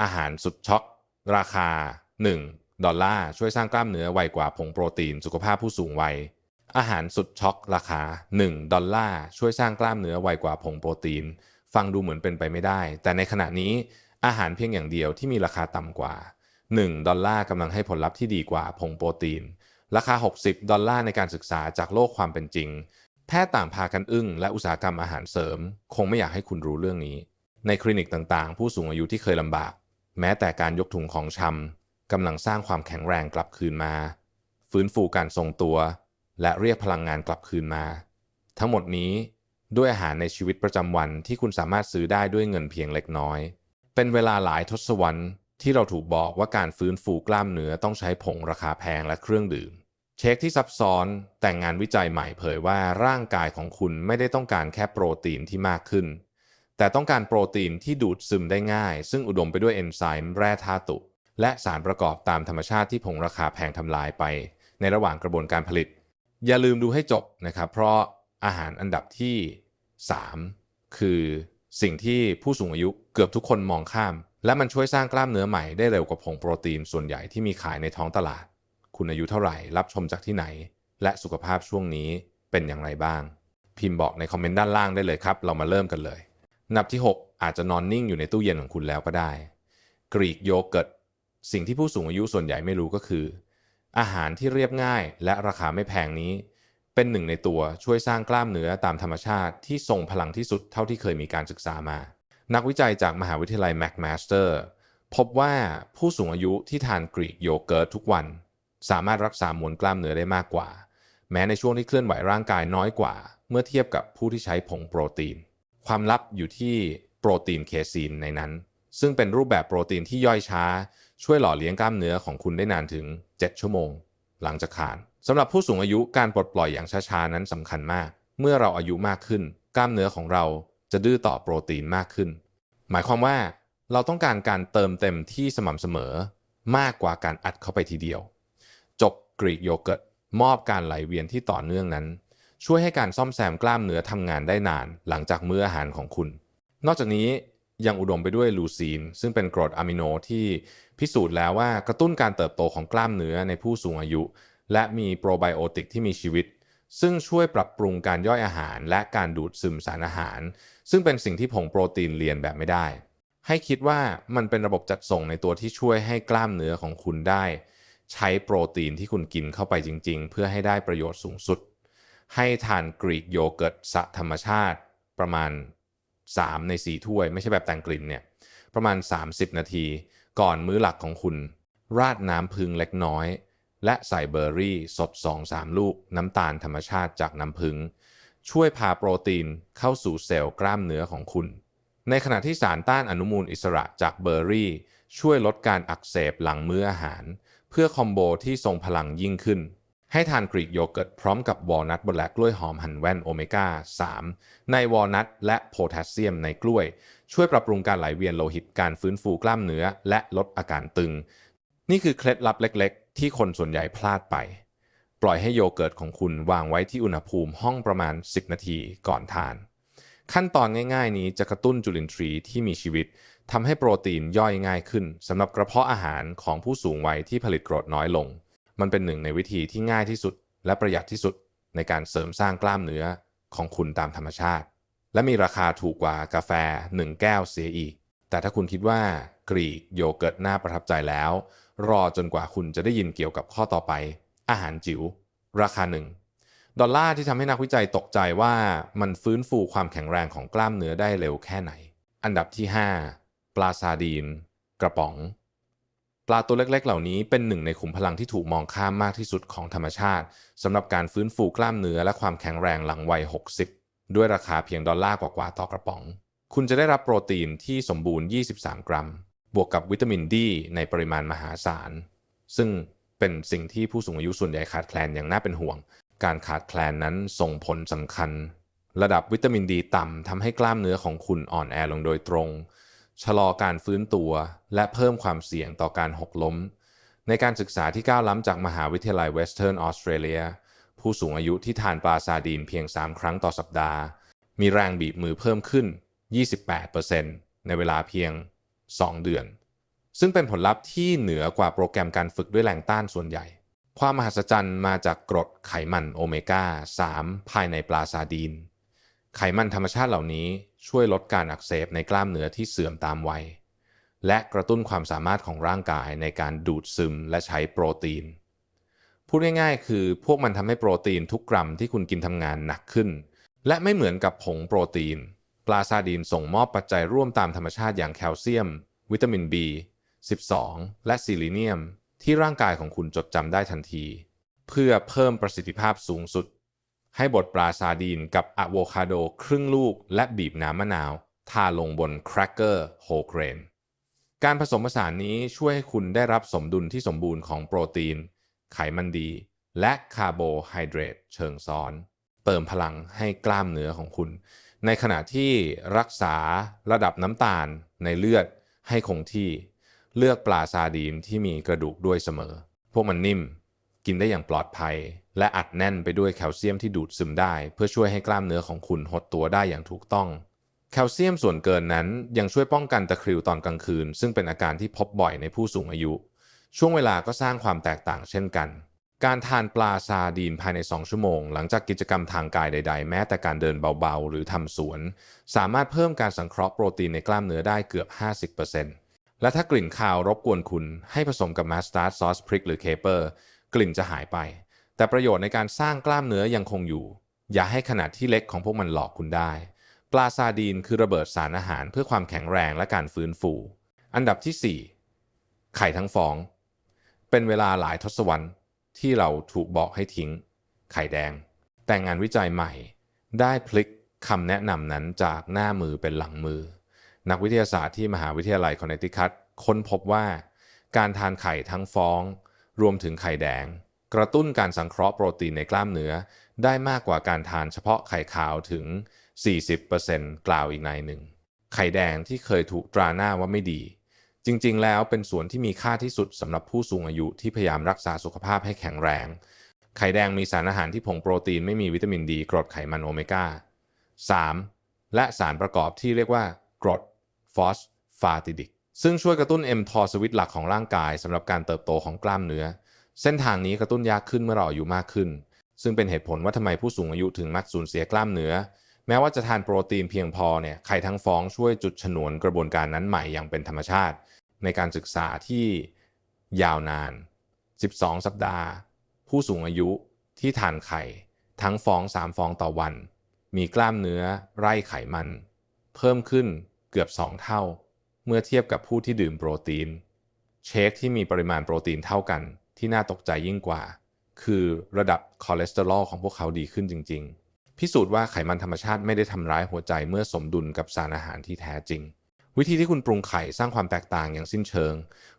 อาหารสุดช็อก ราคา 1 ดอลลาร์ช่วยสร้างกล้ามเนื้อไวกว่าผงโปรตีนสุขภาพผู้สูงวัย อาหารสุดช็อก ราคา 1 ดอลลาร์ช่วยสร้างกล้ามเนื้อไวกว่าผงโปรตีน ฟังดูเหมือนเป็นไปไม่ได้ แต่ในขณะนี้อาหารเพียงอย่างเดียวที่มีราคาต่ำกว่า 1 ดอลลาร์กำลังให้ผลลัพธ์ที่ดีกว่าผงโปรตีน ราคา 60 ดอลลาร์ในการศึกษาจากโลกความเป็นจริง แพทย์ต่างพากันอึ้งและอุตสาหกรรมอาหารเสริม คงไม่อยากให้คุณรู้เรื่องนี้ ในคลินิกต่างๆ ผู้สูงอายุที่เคยลำบาก แม้แต่การยกถุงของชำกำลังสร้างความแข็งแรงกลับคืนมา ฟื้นฟูการทรงตัว และเรียกพลังงานกลับคืนมา ทั้งหมดนี้ด้วยอาหารในชีวิตประจำวันที่คุณสามารถซื้อได้ด้วยเงินเพียงเล็กน้อย เป็นเวลาหลายทศวรรษที่เราถูกบอกว่าการฟื้นฟูกล้ามเนื้อต้องใช้ผงราคาแพงและเครื่องดื่ม เช็คที่ซับซ้อนแต่งงานวิจัยใหม่เผยว่าร่างกายของคุณไม่ได้ต้องการแค่โปรตีนที่มากขึ้น แต่ต้องการโปรตีนที่ดูดซึมได้ง่าย ซึ่งอุดมไปด้วยเอนไซม์แร่ธาตุและสารประกอบตามธรรมชาติที่ผงราคาแพงทำลายไป ในระหว่างกระบวนการผลิต อย่าลืมดูให้จบนะครับ เพราะอาหารอันดับที่ 3 คือสิ่งที่ผู้สูงอายุเกือบทุกคนมองข้าม และมันช่วยสร้างกล้ามเนื้อใหม่ได้เร็วกว่าผงโปรตีนส่วนใหญ่ที่มีขายในท้องตลาด คุณอายุเท่าไหร่ รับชมจากที่ไหน และสุขภาพช่วงนี้เป็นอย่างไรบ้าง พิมพ์บอกในคอมเมนต์ด้านล่างได้เลยครับ เรามาเริ่มกันเลย นดับที่ 6 อาจจะนอนนิ่งอยู่ในตู้เย็นของคุณแล้วก็ได้ กรีกโยเกิร์ต สิ่งที่ผู้สูงอายุส่วนใหญ่ไม่รู้ก็คือ อาหารที่เรียบง่ายและราคาไม่แพงนี้ เป็นหนึ่งในตัวช่วยสร้างกล้ามเนื้อตามธรรมชาติที่ทรงพลังที่สุดเท่าที่เคยมีการศึกษามา นักวิจัยจากมหาวิทยาลัยแมคมาสเตอร์พบว่าผู้สูงอายุที่ทานกรีกโยเกิร์ตทุกวัน สามารถรักษามวลกล้ามเนื้อได้มากกว่า แม้ในช่วงที่เคลื่อนไหวร่างกายน้อยกว่า เมื่อเทียบกับผู้ที่ใช้ผงโปรตีน ความลับอยู่ที่โปรตีนเคซีนในนั้น ซึ่งเป็นรูปแบบโปรตีนที่ย่อยช้า ช่วยหล่อเลี้ยงกล้ามเนื้อของคุณได้นานถึง 7 ชั่วโมง หลังจากขาดสำหรับผู้สูงอายุการปลดปล่อยอย่างช้าๆนั้นสำคัญมาก เมื่อเราอายุมากขึ้น กล้ามเนื้อของเราจะดื้อต่อโปรตีนมากขึ้น หมายความว่าเราต้องการการเติมเต็มที่สม่ำเสมอ มากกว่าการอัดเข้าไปทีเดียว จบกรีกโยเกิร์ตมอบการไหลเวียนที่ต่อเนื่องนั้น ช่วยให้การซ่อมแซมกล้ามเนื้อทำงานได้นาน หลังจากมื้ออาหารของคุณ นอกจากนี้ยังอุดมไปด้วยลูซีน ซึ่งเป็นกรดอะมิโนที่พิสูจน์แล้วว่ากระตุ้นการเติบโตของกล้ามเนื้อในผู้สูงอายุ และมีโปรไบโอติกที่มีชีวิต ซึ่งช่วยปรับปรุงการย่อยอาหาร และการดูดซึมสารอาหาร ซึ่งเป็นสิ่งที่ผงโปรตีนเรียนแบบไม่ได้ ให้คิดว่ามันเป็นระบบจัดส่งในตัวที่ช่วยให้กล้ามเนื้อของคุณได้ ใช้โปรตีนที่คุณกินเข้าไปจริง ๆ เพื่อให้ได้ประโยชน์สูงสุด ให้ทานกรีกโยเกิร์ตสะธรรมชาติประมาณ 3 ใน 4 ถ้วย ไม่ใช่แบบแต่งกลิ่นเนี่ยประมาณ 30 นาที ก่อนมื้อหลักของคุณ ราดน้ำพึงเล็กน้อย และใส่เบอร์รี่สด 2-3 ลูกน้ำตาลธรรมชาติจากน้ำพึงช่วยพาโปรตีนเข้าสู่เซลล์กล้ามเนื้อของคุณ ในขณะที่สารต้านอนุมูลอิสระจากเบอร์รี่ ช่วยลดการอักเสบหลังมื้ออาหาร เพื่อคอมโบที่ทรงพลังยิ่งขึ้น ให้ทานกรีกโยเกิร์ตพร้อมกับวอลนัทบนและกล้วยหอมหั่นแว่นโอเมก้า 3 ในวอลนัทและโพแทสเซียมในกล้วย ช่วยปรับปรุงการไหลเวียนโลหิตการฟื้นฟูกล้ามเนื้อ และลดอาการตึง นี่คือเคล็ดลับเล็ก ๆ ที่คนส่วนใหญ่พลาดไป ปล่อยให้โยเกิร์ตของคุณวางไว้ที่อุณหภูมิห้องประมาณ 10 นาทีก่อนทาน ขั้นตอนง่าย ๆ นี้จะกระตุ้นจุลินทรีย์ที่มีชีวิตทำให้โปรตีนย่อยง่ายขึ้นสำหรับกระเพาะอาหารของผู้สูงวัยที่ผลิตกรดน้อยลง มันเป็นหนึ่งในวิธีที่ง่ายที่สุด และประหยัดที่สุดในการเสริมสร้างกล้ามเนื้อของคุณตามธรรมชาติ และมีราคาถูกกว่ากาแฟ 1 แก้วเสียอีก แต่ถ้าคุณคิดว่ากรีกโยเกิร์ตน่าประทับใจแล้ว รอจนกว่าคุณจะได้ยินเกี่ยวกับข้อต่อไป อาหารจิ๋วราคาหนึ่งดอลลาร์ที่ทำให้นักวิจัยตกใจว่ามันฟื้นฟูความแข็งแรงของกล้ามเนื้อได้เร็วแค่ไหน อันดับที่ 5 ปลาซาดีน กระป๋อง ลาตัวเล็กๆ เหล่านี้เป็นหนึ่งในขุมพลังที่ถูกมองข้ามมากที่สุดของธรรมชาติสำหรับการฟื้นฟูกล้ามเนื้อและความแข็งแรงหลังวัย 60 ด้วยราคาเพียงดอลลาร์กว่าๆต่อกระป๋อง คุณจะได้รับโปรตีนที่สมบูรณ์ 23 กรัม บวกกับวิตามินดีในปริมาณมหาศาล ซึ่งเป็นสิ่งที่ผู้สูงอายุส่วนใหญ่ขาดแคลนอย่างน่าเป็นห่วง การขาดแคลนนั้นส่งผลสำคัญ ระดับวิตามินดีต่ำทำให้กล้ามเนื้อของคุณอ่อนแอลงโดยตรง ชะลอการฟื้นตัว และเพิ่มความเสี่ยงต่อการหกล้ม ในการศึกษาที่ก้าวล้ำจากมหาวิทยาลัยเวสเทิร์นออสเตรเลียผู้สูงอายุที่ทานปลาซาดีนเพียง 3 ครั้งต่อสัปดาห์ มีแรงบีบมือเพิ่มขึ้น 28%ในเวลาเพียง 2 เดือน ซึ่งเป็นผลลัพธ์ที่เหนือกว่าโปรแกรมการฝึกด้วยแรงต้านส่วนใหญ่ ความมหัศจรรย์มาจากกรดไขมันโอเมก้า 3 ภายในปลาซาดีน ไขมันธรรมชาติเหล่านี้ ช่วยลดการอักเสบในกล้ามเนื้อที่เสื่อมตามวัย และกระตุ้นความสามารถของร่างกายในการดูดซึมและใช้โปรตีน พูดง่ายๆ คือพวกมันทำให้โปรตีนทุกกรัมที่คุณกินทำงานหนักขึ้น และไม่เหมือนกับผงโปรตีน ปลาซาดีนส่งมอบปัจจัยร่วมตามธรรมชาติอย่างแคลเซียม วิตามิน B 12 และซิลิเนียม ที่ร่างกายของคุณจดจำได้ทันที เพื่อเพิ่มประสิทธิภาพสูงสุด ให้บดปลาซาดีนกับอะโวคาโดครึ่งลูกและบีบน้ำมะนาวทาลงบนแครกเกอร์โฮเกรน การผสมผสานนี้ช่วยให้คุณได้รับสมดุลที่สมบูรณ์ของโปรตีน ไขมันดี และคาร์โบไฮเดรตเชิงซ้อน เติมพลังให้กล้ามเนื้อของคุณ ในขณะที่รักษาระดับน้ำตาลในเลือดให้คงที่ เลือกปลาซาดีนที่มีกระดูกด้วยเสมอ พวกมันนิ่ม กินได้อย่างปลอดภัย และอัดแน่นไปด้วยแคลเซียมที่ดูดซึมได้ เพื่อช่วยให้กล้ามเนื้อของคุณหดตัวได้อย่างถูกต้อง แคลเซียมส่วนเกินนั้นยังช่วยป้องกันตะคริวตอนกลางคืน ซึ่งเป็นอาการที่พบบ่อยในผู้สูงอายุ ช่วงเวลาก็สร้างความแตกต่างเช่นกัน การทานปลาซาดีนภายใน 2 ชั่วโมง หลังจากกิจกรรมทางกายใด ๆ แม้แต่การเดินเบาๆ หรือทำสวน สามารถเพิ่มการสังเคราะห์โปรตีนในกล้ามเนื้อได้เกือบ 50%และถ้ากลิ่นคาวรบกวนคุณให้ผสมกับมาสตาร์ดซอสพริกหรือเคเปอร์ กลิ่นจะหายไป แต่ประโยชน์ในการสร้างกล้ามเนื้อยังคงอยู่ อย่าให้ขนาดที่เล็กของพวกมันหลอกคุณได้ ปลาซาดีนคือระเบิดสารอาหารเพื่อความแข็งแรงและการฟื้นฟู อันดับที่ 4 ไข่ทั้งฟอง เป็นเวลาหลายทศวรรษที่เราถูกบอกให้ทิ้ง ไข่แดง แต่งานวิจัยใหม่ ได้พลิกคำแนะนำนั้นจากหน้ามือเป็นหลังมือ นักวิทยาศาสตร์ที่มหาวิทยาลัยคอนเนตทิคัตค้นพบว่า การทานไข่ทั้งฟอง รวมถึงไข่แดง กระตุ้นการสังเคราะห์โปรตีนในกล้ามเนื้อ ได้มากกว่าการทานเฉพาะไข่ขาวถึง 40%กล่าวอีกในหนึ่ง ไข่แดงที่เคยถูกตราหน้าว่าไม่ดี จริงๆ แล้วเป็นส่วนที่มีค่าที่สุดสำหรับผู้สูงอายุที่พยายามรักษาสุขภาพให้แข็งแรง ไข่แดงมีสารอาหารที่ผงโปรตีนไม่มีวิตามินดีกรดไขมันโอเมก้า 3. และสารประกอบที่เรียกว่ากรดฟอสฟาติดิก ซึ่งช่วยกระตุ้น mTOR สวิตช์หลักของร่างกายสำหรับการเติบโตของกล้ามเนื้อ เส้นทางนี้กระตุ้นยากขึ้นเมื่อเราอายุมากขึ้น ซึ่งเป็นเหตุผลว่าทำไมผู้สูงอายุถึงมักสูญเสียกล้ามเนื้อ แม้ว่าจะทานโปรตีนเพียงพอเนี่ยไข่ทั้งฟองช่วยจุดฉนวนกระบวนการนั้นใหม่อย่างเป็นธรรมชาติ ในการศึกษาที่ยาวนาน 12 สัปดาห์ ผู้สูงอายุที่ทานไข่ทั้งฟอง 3 ฟองต่อวัน มีกล้ามเนื้อไร่ไขมัน เพิ่มขึ้นเกือบ 2 เท่า เมื่อเทียบกับผู้ที่ดื่มโปรตีน เชคที่มีปริมาณโปรตีนเท่ากันที่น่าตกใจยิ่งกว่า คือระดับคอเลสเตอรอลของพวกเขาดีขึ้นจริง ๆ พิสูจน์ว่าไขมันธรรมชาติไม่ได้ทำร้ายหัวใจเมื่อสมดุลกับสารอาหารที่แท้จริง วิธีที่คุณปรุงไข่สร้างความแตกต่างอย่างสิ้นเชิง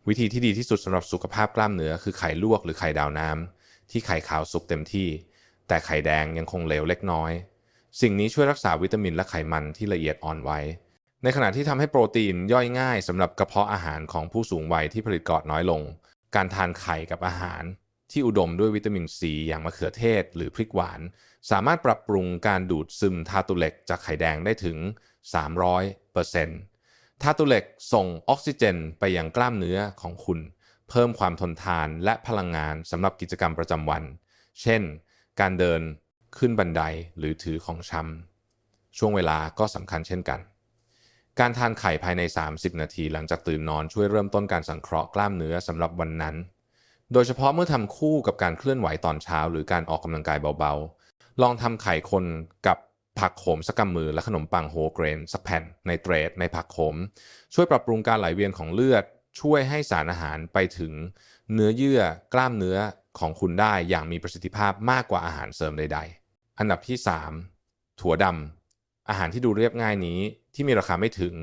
วิธีที่ดีที่สุดสำหรับสุขภาพกล้ามเนื้อคือไข่ลวกหรือไข่ดาวน้ำที่ไข่ขาวสุกเต็มที่ แต่ไข่แดงยังคงเหลวเล็กน้อย สิ่งนี้ช่วยรักษาวิตามินและไขมันที่ละเอียดอ่อนไว้ ในขณะที่ทำให้โปรตีนย่อยง่ายสำหรับกระเพาะอาหารของผู้สูงวัยที่ผลิตกรดน้อยลง การทานไข่กับอาหาร ที่อุดมด้วยวิตามินซีอย่างมะเขือเทศ หรือพริกหวาน สามารถปรับปรุงการดูดซึมธาตุเหล็กจากไข่แดงได้ถึง 300%ธาตุเหล็กส่งออกซิเจนไปยังกล้ามเนื้อของคุณ เพิ่มความทนทานและพลังงานสำหรับกิจกรรมประจำวัน เช่น การเดินขึ้นบันไดหรือถือของชำช่วงเวลาก็สำคัญเช่นกัน การทานไข่ภายใน 30 นาที หลังจากตื่นนอนช่วยเริ่มต้นการสังเคราะห์กล้ามเนื้อสำหรับวันนั้น โดยเฉพาะเมื่อทำคู่กับการเคลื่อนไหวตอนเช้า หรือการออกกำลังกายเบาๆ ลองทำไข่คนกับผักโขมสักกำมือและขนมปังโฮเกรนสักแผ่นในเตรดในผักโขม ช่วยปรับปรุงการไหลเวียนของเลือด ช่วยให้สารอาหารไปถึงเนื้อเยื่อกล้ามเนื้อของคุณได้อย่างมีประสิทธิภาพมากกว่าอาหารเสริมใด ๆ อันดับที่ 3 ถั่วดำ อาหารที่ดูเรียบง่ายนี้ที่มีราคาไม่ถึง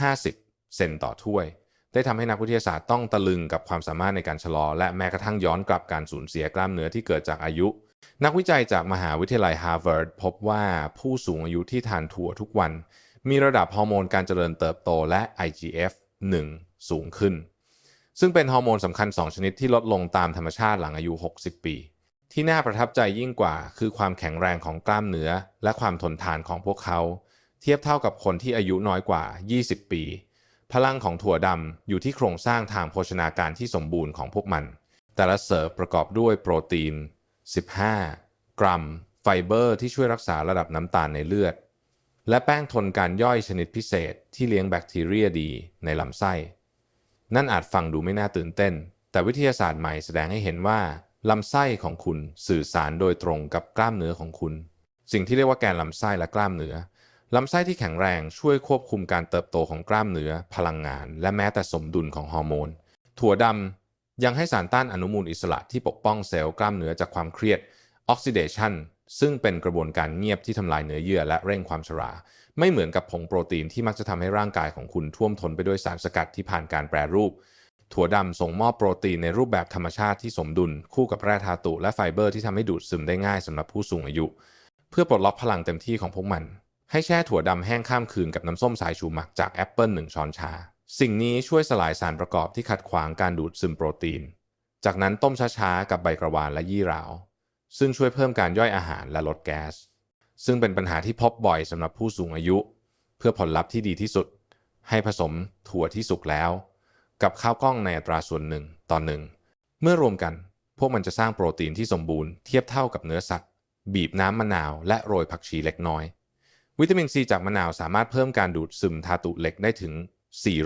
50 เซนต์ต่อถ้วย ได้ทำให้นักวิทยาศาสตร์ต้องตะลึงกับความสามารถในการชะลอ และแม้กระทั่งย้อนกลับการสูญเสียกล้ามเนื้อที่เกิดจากอายุ นักวิจัยจากมหาวิทยาลัยฮาร์วาร์ดพบว่าผู้สูงอายุที่ทานถั่วทุกวัน มีระดับฮอร์โมนการเจริญเติบโตและ IGF-1 สูงขึ้น ซึ่งเป็นฮอร์โมนสำคัญ 2 ชนิดที่ลดลงตามธรรมชาติหลังอายุ 60 ปี ที่น่าประทับใจยิ่งกว่าคือความแข็งแรงของกล้ามเนื้อ และความทนทานของพวกเขา เทียบเท่ากับคนที่อายุน้อยกว่า 20 ปี พลังของถั่วดำอยู่ที่โครงสร้างทางโภชนาการที่สมบูรณ์ของพวกมัน แต่ละเสิร์ฟประกอบด้วยโปรตีน 15 กรัม ไฟเบอร์ที่ช่วยรักษาระดับน้ำตาลในเลือด และแป้งทนการย่อยชนิดพิเศษที่เลี้ยงแบคทีเรียดีในลำไส้ นั่นอาจฟังดูไม่น่าตื่นเต้น แต่วิทยาศาสตร์ใหม่แสดงให้เห็นว่า ลำไส้ของคุณสื่อสารโดยตรงกับกล้ามเนื้อของคุณ สิ่งที่เรียกว่าแกนลำไส้และกล้ามเนื้อลำไส้ที่แข็งแรงช่วยควบคุมการเติบโตของกล้ามเนื้อ พลังงาน และแม้แต่สมดุลของฮอร์โมน ถั่วดำยังให้สารต้านอนุมูลอิสระที่ปกป้องเซลล์กล้ามเนื้อจากความเครียดออกซิเดชันซึ่งเป็นกระบวนการเงียบที่ทำลายเนื้อเยื่อและเร่งความชรา ไม่เหมือนกับผงโปรตีนที่มักจะทำให้ร่างกายของคุณท่วมท้นไปด้วยสารสกัดที่ผ่านการแปรรูป ถั่วดำส่งมอบโปรตีนในรูปแบบธรรมชาติที่สมดุล คู่กับแร่ธาตุและไฟเบอร์ที่ทำให้ดูดซึมได้ง่ายสำหรับผู้สูงอายุ เพื่อปลดล็อกพลังเต็มที่ของพวกมัน ให้แช่ถั่วดำแห้งข้ามคืนกับน้ำส้มสายชูหมักจากแอปเปิล1ช้อนชา สิ่งนี้ช่วยสลายสารประกอบที่ขัดขวางการดูดซึมโปรตีน จากนั้นต้มช้าๆกับใบกระวานและยี่หราว ซึ่งช่วยเพิ่มการย่อยอาหารและลดแก๊ส ซึ่งเป็นปัญหาที่พบบ่อยสำหรับผู้สูงอายุ เพื่อผลลัพธ์ที่ดีที่สุด ให้ผสมถั่วที่สุกแล้ว กับข้าวกล้องในอัตราส่วนหนึ่งต่อหนึ่ง เมื่อรวมกัน พวกมันจะสร้างโปรตีนที่สมบูรณ์เทียบเท่ากับเนื้อสัตว์ บีบน้ำมะนาวและโรยผักชีเล็กน้อย วิตามินซีจากมะนาวสามารถเพิ่มการดูดซึมธาตุเหล็กได้ถึง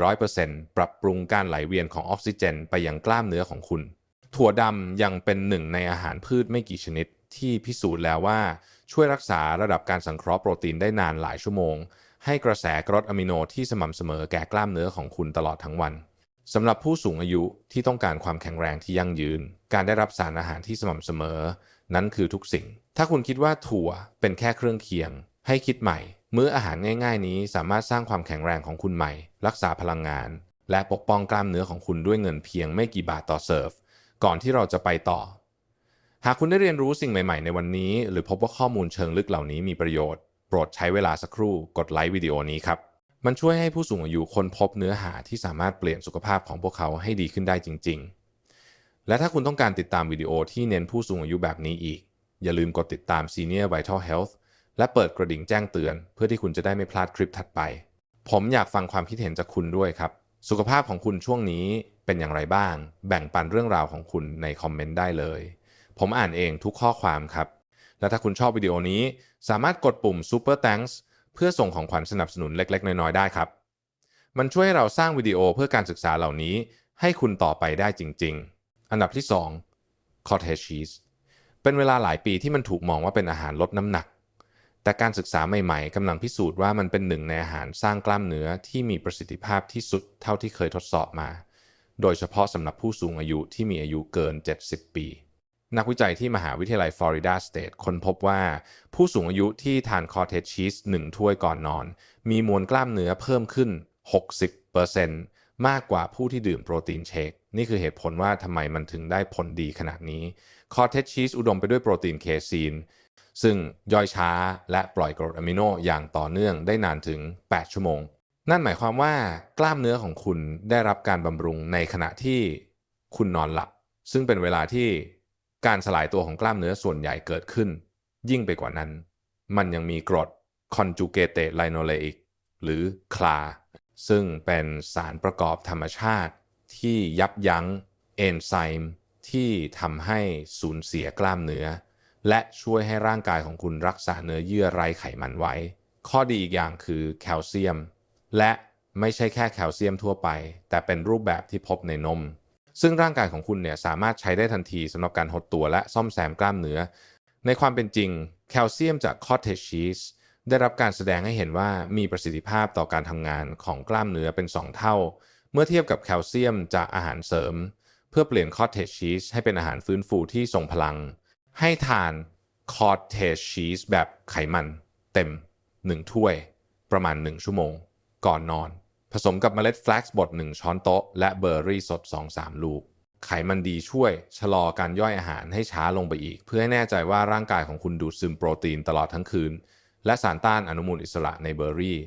400%ปรับปรุงการไหลเวียนของออกซิเจน ไปยังกล้ามเนื้อของคุณ ถั่วดำยังเป็นหนึ่งในอาหารพืชไม่กี่ชนิด ที่พิสูจน์แล้วว่าช่วยรักษาระดับการสังเคราะห์โปรตีนได้นานหลายชั่วโมง ให้กระแสกรดอะมิโนที่สม่ำเสมอแก่กล้ามเนื้อของคุณตลอดทั้งวัน สำหรับผู้สูงอายุที่ต้องการความแข็งแรงที่ยั่งยืน การได้รับสารอาหารที่สม่ำเสมอ นั้นคือทุกสิ่ง ถ้าคุณคิดว่าถั่วเป็นแค่เครื่องเคียง ให้คิดใหม่ มื้ออาหารง่าย ๆ นี้สามารถสร้างความแข็งแรงของคุณใหม่ รักษาพลังงาน และปกป้องกล้ามเนื้อของคุณด้วยเงินเพียงไม่กี่บาทต่อเซิร์ฟ ก่อนที่เราจะไปต่อ หากคุณได้เรียนรู้สิ่งใหม่ ๆ ในวันนี้ หรือพบว่าข้อมูลเชิงลึกเหล่านี้มีประโยชน์ โปรดใช้เวลาสักครู่กดไลค์วิดีโอนี้ครับ มันช่วยให้ผู้สูงอายุค้นพบเนื้อหาที่สามารถเปลี่ยนสุขภาพของพวกเขาให้ดีขึ้นได้จริง ๆ และถ้าคุณต้องการติดตามวิดีโอที่เน้นผู้สูงอายุแบบนี้อีก อย่าลืมกดติดตาม Senior Vital Health และเปิดกระดิ่งแจ้งเตือน เพื่อที่คุณจะได้ไม่พลาดคลิปถัดไป ผมอยากฟังความคิดเห็นจากคุณด้วยครับ สุขภาพของคุณช่วงนี้เป็นอย่างไรบ้าง แบ่งปันเรื่องราวของคุณในคอมเมนต์ได้เลย ผมอ่านเองทุกข้อความครับ และถ้าคุณชอบวิดีโอนี้ สามารถกดปุ่ม Super Thanks เพื่อส่งของขวัญสนับสนุนเล็ก ๆ น้อย ๆ ได้ครับ มันช่วยให้เราสร้างวิดีโอเพื่อการศึกษาเหล่านี้ ให้คุณต่อไปได้จริง ๆ อันดับที่ 2 cottage cheese เป็นเวลาหลายปีที่มันถูกมองว่าเป็นอาหารลดน้ำหนัก แต่การศึกษาใหม่ๆกำลังพิสูจน์ว่ามันเป็นหนึ่งในอาหารสร้างกล้ามเนื้อที่มีประสิทธิภาพที่สุดเท่าที่เคยทดสอบมา โดยเฉพาะสำหรับผู้สูงอายุที่มีอายุเกิน 70 ปี นักวิจัยที่มหาวิทยาลัยฟลอริดาสเตทค้นพบว่า ผู้สูงอายุที่ทานคอเทจชีส1ถ้วยก่อนนอน มีมวลกล้ามเนื้อเพิ่มขึ้น 60%มากกว่าผู้ที่ดื่มโปรตีนเชค นี่คือเหตุผลว่าทำไมมันถึงได้ผลดีขนาดนี้ คอเทจชีสอุดมไปด้วยโปรตีนเคซีน ซึ่งย่อยช้าและปล่อยกรดอะมิโนอย่างต่อเนื่องได้นานถึง 8 ชั่วโมง นั่นหมายความว่ากล้ามเนื้อของคุณได้รับการบำรุงในขณะที่คุณนอนหลับ ซึ่งเป็นเวลาที่ การสลายตัวของกล้ามเนื้อส่วนใหญ่เกิดขึ้น ยิ่งไปกว่านั้น มันยังมีกรด conjugated linoleic หรือคลา ซึ่งเป็นสารประกอบธรรมชาติ ที่ยับยั้งเอนไซม์ที่ทำให้สูญเสียกล้ามเนื้อ และช่วยให้ร่างกายของคุณรักษาเนื้อเยื่อไร้ไขมันไว้ ข้อดีอีกอย่างคือแคลเซียม และไม่ใช่แค่แคลเซียมทั่วไป แต่เป็นรูปแบบที่พบในนม ซึ่งร่างกายของคุณเนี่ยสามารถใช้ได้ทันทีสำหรับการหดตัวและซ่อมแซมกล้ามเนื้อ ในความเป็นจริง แคลเซียมจากคอเทจชีสได้รับการแสดงให้เห็นว่ามีประสิทธิภาพต่อการทำงานของกล้ามเนื้อเป็น 2 เท่า เมื่อเทียบกับแคลเซียมจากอาหารเสริม เพื่อเปลี่ยนคอเทจชีสให้เป็นอาหารฟื้นฟูที่ทรงพลัง ให้ทานคอเทจชีสแบบไขมัน เต็ม 1 ถ้วย ประมาณ 1 ชั่วโมง ก่อนนอน ผสมกับเมล็ดแฟลกซ์บด1 ช้อนโต๊ะ และเบอร์รี่สด 2-3 ลูก ไขมันดีช่วยชะลอการย่อยอาหารให้ช้าลงไปอีก เพื่อให้แน่ใจว่าร่างกายของคุณดูดซึมโปรตีนตลอดทั้งคืน และสารต้านอนุมูลอิสระในเบอร์รี่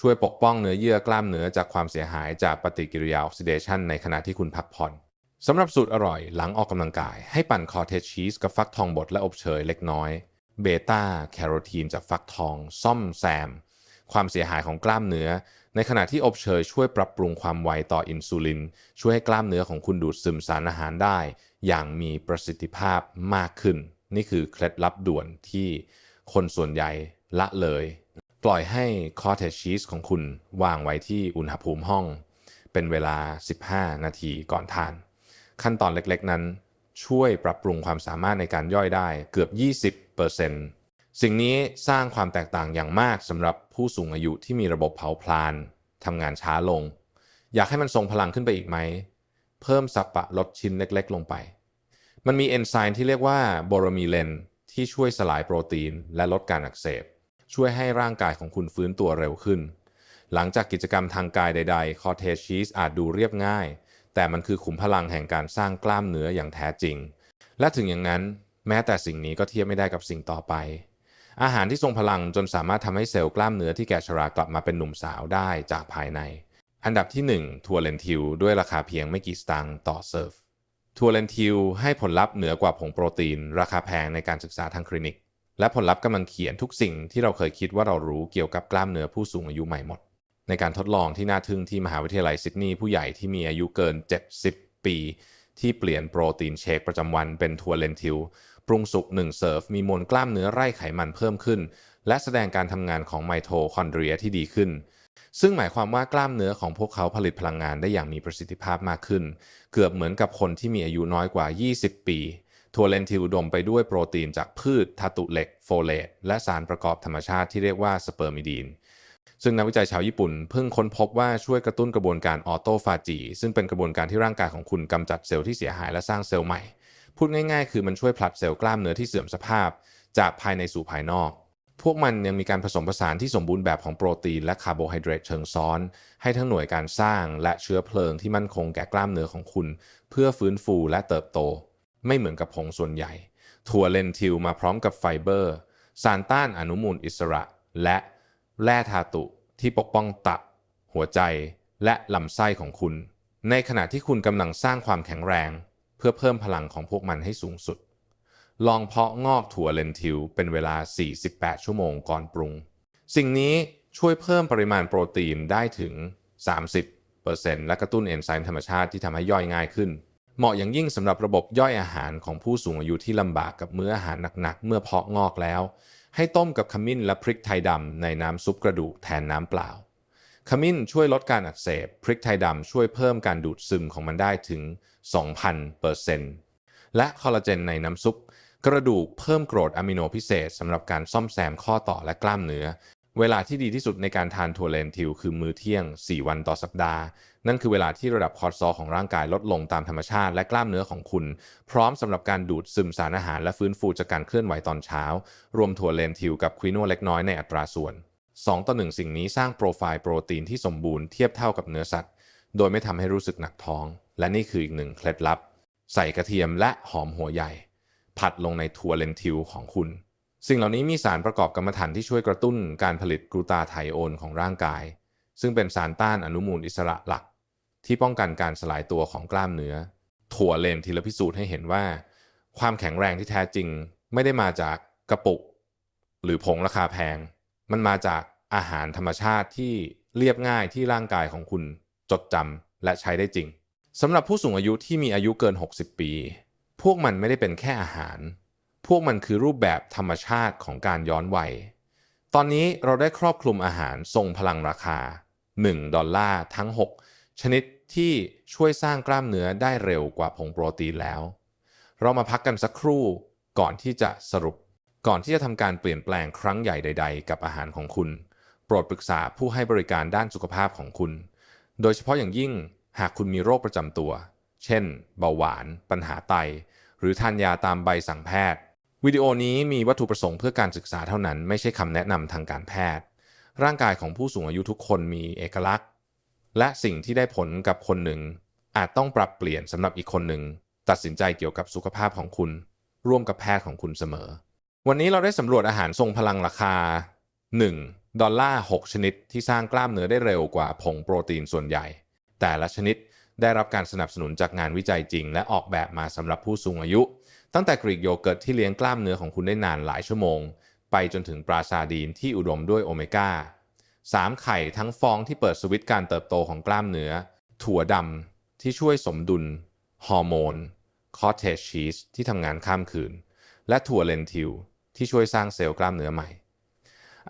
ช่วยปกป้องเนื้อเยื่อกล้ามเนื้อจากความเสียหายจากปฏิกิริยาออกซิเดชันในขณะที่คุณพักผ่อนสำหรับสูตรอร่อยหลังออกกำลังกาย ให้ปั่นคอเทจชีสกับฟักทองบดและอบเชยเล็กน้อยเบต้าแคโรทีนจากฟักทอง ซ่อมแซม ความเสียหายของกล้ามเนื้อ ในขณะที่อบเชยช่วยปรับปรุงความไวต่ออินซูลิน ช่วยให้กล้ามเนื้อของคุณดูดซึมสารอาหารได้ อย่างมีประสิทธิภาพมากขึ้น นี่คือเคล็ดลับด่วนที่คนส่วนใหญ่ละเลย ปล่อยให้คอเทจชีสของคุณวางไว้ที่อุณหภูมิห้อง เป็นเวลา 15 นาทีก่อนทาน ขั้นตอนเล็กๆนั้น ช่วยปรับปรุงความสามารถในการย่อยได้เกือบ 20% สิ่งนี้สร้างความแตกต่างอย่างมากสำหรับผู้สูงอายุที่มีระบบเผาผลาญทำงานช้าลง อยากให้มันทรงพลังขึ้นไปอีกไหม เพิ่มสับปะลดชิ้นเล็กๆ ลงไป มันมีเอนไซม์ที่เรียกว่าโบรมีเลนที่ช่วยสลายโปรตีนและลดการอักเสบ ช่วยให้ร่างกายของคุณฟื้นตัวเร็วขึ้น หลังจากกิจกรรมทางกายใด ๆ คอเทชีสอาจดูเรียบง่าย แต่มันคือขุมพลังแห่งการสร้างกล้ามเนื้ออย่างแท้จริง และถึงอย่างนั้น แม้แต่สิ่งนี้ก็เทียบไม่ได้กับสิ่งต่อไป อาหารที่ทรงพลังจนสามารถทำให้เซลล์กล้ามเนื้อที่แก่ชรากลับมาเป็นหนุ่มสาวได้จากภายใน อันดับที่1ถั่วเลนทิวด้วยราคาเพียงไม่กี่สตางค์ต่อเซิร์ฟถั่วเลนทิวให้ผลลัพธ์เหนือกว่าผงโปรตีน ราคาแพงในการศึกษาทางคลินิก และผลลัพธ์กำลังเขียนทุกสิ่งที่เราเคยคิดว่าเรารู้เกี่ยวกับกล้ามเนื้อผู้สูงอายุใหม่หมด ในการทดลองที่น่าทึ่งที่มหาวิทยาลัยซิดนีย์ผู้ใหญ่ที่มีอายุเกิน 70 ปี ที่เปลี่ยนโปรตีนเชคประจำวันเป็นถั่วเลนทิว ปรุงสุก1เซิร์ฟมีมวลกล้ามเนื้อไร่ไขมันเพิ่มขึ้น และแสดงการทำงานของไมโทคอนเดรียที่ดีขึ้น ซึ่งหมายความว่ากล้ามเนื้อของพวกเขาผลิตพลังงานได้อย่างมีประสิทธิภาพมากขึ้น เกือบเหมือนกับคนที่มีอายุน้อยกว่า 20 ปีถั่วเลนทิวอุดมไปด้วยโปรตีนจากพืชธัตุเหล็ก โฟเลตและสารประกอบธรรมชาติที่เรียกว่าสเปอร์มิดีน ซึ่งนักวิจัยชาวญี่ปุ่นเพิ่งค้นพบว่าช่วยกระตุ้นกระบวนการออโตฟาจี ซึ่งเป็นกระบวนการที่ร่างกายของคุณกำจัดเซลล์ที่เสียหายและสร้างเซลล์ใหม่ พูดง่ายๆ คือมันช่วยผลัดเซลล์กล้ามเนื้อที่เสื่อมสภาพ จากภายในสู่ภายนอก พวกมันยังมีการผสมผสานที่สมบูรณ์แบบของโปรตีนและคาร์โบไฮเดรตเชิงซ้อน ให้ทั้งหน่วยการสร้างและเชื้อเพลิงที่มั่นคงแก่กล้ามเนื้อของคุณ เพื่อฟื้นฟูและเติบโต ไม่เหมือนกับผงส่วนใหญ่ ถั่วเลนทิวมาพร้อมกับไฟเบอร์ สารต้านอนุมูลอิสระ และแร่ธาตุที่ปกป้องตับ หัวใจ และลำไส้ของคุณ ในขณะที่คุณกำลังสร้างความแข็งแรง เพื่อเพิ่มพลังของพวกมันให้สูงสุด ลองเพาะงอกถั่วเลนทิวเป็นเวลา 48 ชั่วโมงก่อนปรุง สิ่งนี้ช่วยเพิ่มปริมาณโปรตีนได้ถึง 30%และกระตุ้นเอนไซม์ธรรมชาติที่ทำให้ย่อยง่ายขึ้น เหมาะอย่างยิ่งสำหรับระบบย่อยอาหารของผู้สูงอายุที่ลำบากกับมื้ออาหารหนักๆ เมื่อเพาะงอกแล้ว ให้ต้มกับขมิ้นและพริกไทยดำในน้ำซุปกระดูกแทนน้ำเปล่า ขมิ้นช่วยลดการอักเสบ พริกไทยดำช่วยเพิ่มการดูดซึมของมันได้ถึง 2,000%และคอลลาเจนในน้ำซุป กระดูกเพิ่มกรดอะมิโนพิเศษสำหรับการซ่อมแซมข้อต่อและกล้ามเนื้อ เวลาที่ดีที่สุดในการทานถั่วเลนทิวคือมื้อเที่ยง 4 วันต่อสัปดาห์ นั่นคือเวลาที่ระดับคอร์ติซอลของร่างกายลดลงตามธรรมชาติและกล้ามเนื้อของคุณ พร้อมสำหรับการดูดซึมสารอาหารและฟื้นฟูจากการเคลื่อนไหวตอนเช้า รวมถั่วเลนทิวกับควิโนเล็กน้อยในอัตราส่วน 2 ต่อ 1 สิ่งนี้สร้างโปรไฟล์โปรตีนที่สมบูรณ์เทียบเท่ากับเนื้อสัตว์ โดยไม่ทำให้รู้สึกหนักท้อง และนี่คืออีกหนึ่งเคล็ดลับ ใส่กระเทียมและหอมหัวใหญ่ ผัดลงในถั่วเลนทิวของคุณ สิ่งเหล่านี้มีสารประกอบกรรมฐานที่ช่วยกระตุ้นการผลิตกลูตาไทโอนของร่างกาย ซึ่งเป็นสารต้านอนุมูลอิสระหลัก ที่ป้องกันการสลายตัวของกล้ามเนื้อ ถั่วเลนทิลพิสูจน์ให้เห็นว่า ความแข็งแรงที่แท้จริงไม่ได้มาจากกระปุก หรือผงราคาแพง มันมาจากอาหารธรรมชาติที่เรียบง่ายที่ร่างกายของคุณจดจำและใช้ได้จริงสำหรับผู้สูงอายุที่มีอายุเกิน 60 ปี พวกมันไม่ได้เป็นแค่อาหาร พวกมันคือรูปแบบธรรมชาติของการย้อนวัย ตอนนี้เราได้ครอบคลุมอาหารทรงพลังราคา 1 ดอลลาร์ทั้ง 6 ชนิดที่ช่วยสร้างกล้ามเนื้อได้เร็วกว่าผงโปรตีนแล้ว เรามาพักกันสักครู่ก่อนที่จะสรุป ก่อนที่จะทำการเปลี่ยนแปลงครั้งใหญ่ใด ๆ กับอาหารของคุณ โปรดปรึกษาผู้ให้บริการด้านสุขภาพของคุณ โดยเฉพาะอย่างยิ่งหากคุณมีโรคประจำตัว เช่น เบาหวาน ปัญหาไต หรือทานยาตามใบสั่งแพทย์ วิดีโอนี้มีวัตถุประสงค์เพื่อการศึกษาเท่านั้น ไม่ใช่คำแนะนำทางการแพทย์ ร่างกายของผู้สูงอายุทุกคนมีเอกลักษณ์ และสิ่งที่ได้ผลกับคนหนึ่ง อาจต้องปรับเปลี่ยนสำหรับอีกคนหนึ่ง ตัดสินใจเกี่ยวกับสุขภาพของคุณ ร่วมกับแพทย์ของคุณเสมอ วันนี้เราได้สำรวจอาหารทรงพลังราคา 1 ดอลลาร์ 6 ชนิดที่สร้างกล้ามเนื้อได้เร็วกว่าผงโปรตีนส่วนใหญ่ แต่ละชนิดได้รับการสนับสนุนจากงานวิจัยจริง และออกแบบมาสำหรับผู้สูงอายุ ตั้งแต่กรีกโยเกิร์ตที่เลี้ยงกล้ามเนื้อของคุณได้นานหลายชั่วโมง ไปจนถึงปลาซาดีนที่อุดมด้วยโอเมก้า 3. ไข่ทั้งฟองที่เปิดสวิตช์การเติบโตของกล้ามเนื้อ ถั่วดำที่ช่วยสมดุล ฮอร์โมน คอเทจชีสที่ทำงานข้ามคืน และถั่วเลนทิล ที่ช่วยสร้างเซลล์กล้ามเนื้อใหม่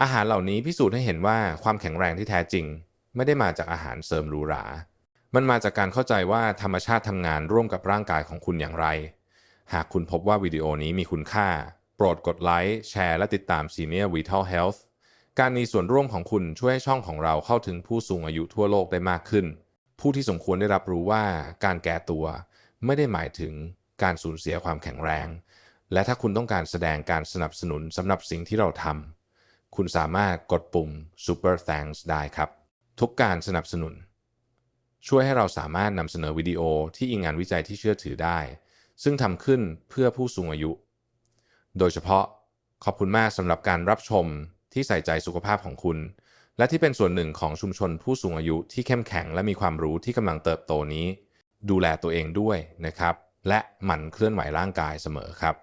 อาหารเหล่านี้พิสูจน์ให้เห็นว่าความแข็งแรงที่แท้จริง ไม่ได้มาจากอาหารเสริมหรูหรา มันมาจากการเข้าใจว่าธรรมชาติทำงานร่วมกับร่างกายของคุณอย่างไร หากคุณพบว่าวิดีโอนี้มีคุณค่า โปรดกดไลค์แชร์และติดตาม Senior Vital Health การมีส่วนร่วมของคุณช่วยให้ช่องของเราเข้าถึงผู้สูงอายุทั่วโลกได้มากขึ้น ผู้ที่สมควรได้รับรู้ว่าการแก่ตัว ไม่ได้หมายถึงการสูญเสียความแข็งแรง และถ้าคุณต้องการแสดงการสนับสนุนสำหรับสิ่งที่เราทำ คุณสามารถกดปุ่ม Super Thanks ได้ครับ ทุกการสนับสนุน ช่วยให้เราสามารถนำเสนอวิดีโอที่อิงงานวิจัยที่เชื่อถือได้ ซึ่งทำขึ้นเพื่อผู้สูงอายุ โดยเฉพาะขอบคุณมากสำหรับการรับชมที่ใส่ใจสุขภาพของคุณ และที่เป็นส่วนหนึ่งของชุมชนผู้สูงอายุที่เข้มแข็งและมีความรู้ที่กำลังเติบโตนี้ ดูแลตัวเองด้วยนะครับ และหมั่นเคลื่อนไหวร่างกายเสมอครับ